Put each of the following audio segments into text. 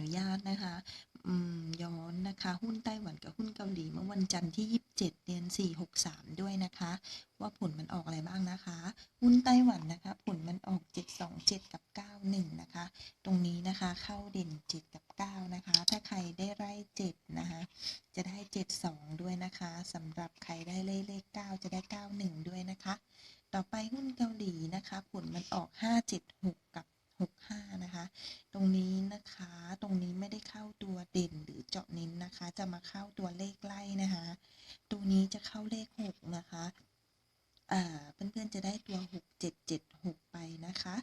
นุญาตนะคะอืมย้อนนะคะ หุ้นไต้หวันกับหุ้นเกาหลีเมื่อวันจันทร์ที่ 27 เดือน 4 63 ด้วยนะคะ ว่าผลมันออกอะไรบ้างนะคะ หุ้นไต้หวันนะคะ ผลมันออก 727 กับ 91 นะคะ ตรงนี้นะคะเข้าเด่น 7 กับ 9 นะคะ ถ้าใครได้ไล่7นะคะจะได้ 72 ด้วยนะคะสำหรับใครได้เลขเลข 9 จะได้ 91 ด้วยนะคะ ต่อไปหุ้นเกาหลีนะคะ ผลมันออก 576 กับ 65 นะคะ ตรงนี้นะคะ ตรงนี้ไม่ได้เข้าตัวเด่นหรือเจาะเน้นนะคะ จะมาเข้าตัวเลขไล่นะคะ ตัวนี้จะเข้าเลข 6 นะคะเพื่อนๆจะได้ตัว 6776 ไปนะคะ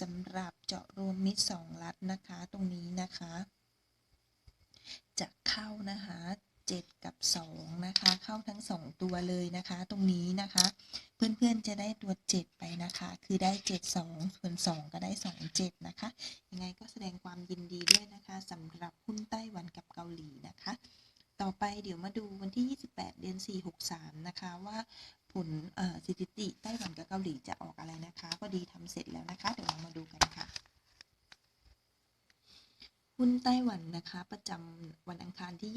สำหรับเจาะรวมมิตรสองลัดนะคะ ตรงนี้นะคะ จะเข้านะคะ 7 กับ 2 นะคะ เข้าทั้ง 2 ตัวเลยนะคะ ตรงนี้นะคะ เพื่อนๆจะได้ตัว 7 ไปนะคะ คือได้ 7 2ส่วน2ก็ได้ 2 7 นะคะ ยังไงก็แสดงความยินดีด้วยนะคะสำหรับหุ้นไต้หวันกับเกาหลีนะคะ ต่อไปเดี๋ยวมาดูวันที่ 28 เดือน 4 63 นะคะว่าผลสถิติไต้หวันกับเกาหลีจะออกอะไรนะคะพอดีทำเสร็จแล้วนะคะ เดี๋ยวเรามาดูกันค่ะหุ้นไต้หวันนะคะ ประจำวันอังคารที่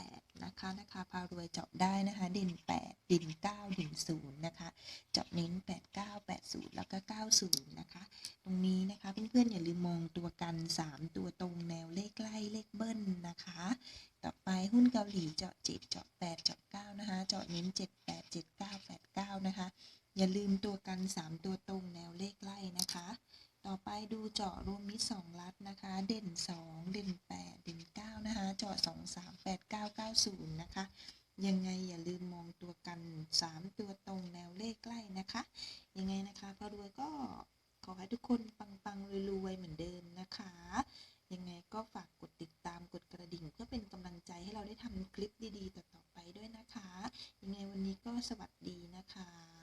8 นะคะนะคะพารวยเจาะได้นะคะเด่น8เด่น9เด่น0 นะคะ เจาะเน้น 89 80 แล้วก็ 90 นะคะ ตรงนี้นะคะเพื่อนๆอย่าลืมมองตัวกัน 3 ตัวตรงแนวเลขไล่เลขเบิ้ลนะคะ ต่อไปหุ้นเกาหลีเจาะ 7 เจาะ 8 เจาะ 9 นะคะ เจาะเน้น 78 79 89 นะคะ อย่าลืมตัวกัน 3 ตัวตรงแนวเลขไล่นะคะ ต่อไปดูเจาะรวมมิตร2ลัดนะคะ เด่น 2 เด่น 8 เด่น 9นะคะเจาะ2 3 8 9 90 นะคะ ยังไงอย่าลืมมองตัวกัน 3 ตัวตรงแนวเลขใกล้นะคะ ยังไงนะคะพารวยก็ขอให้ทุกคนปังๆรวยๆเหมือนเดิมนะคะ ยังไงก็ฝากกดติดตามกดกระดิ่ง เพื่อเป็นกำลังใจให้เราได้ทำคลิปดีๆ ต่อๆไปด้วยนะคะ ยังไงวันนี้ก็สวัสดีนะคะ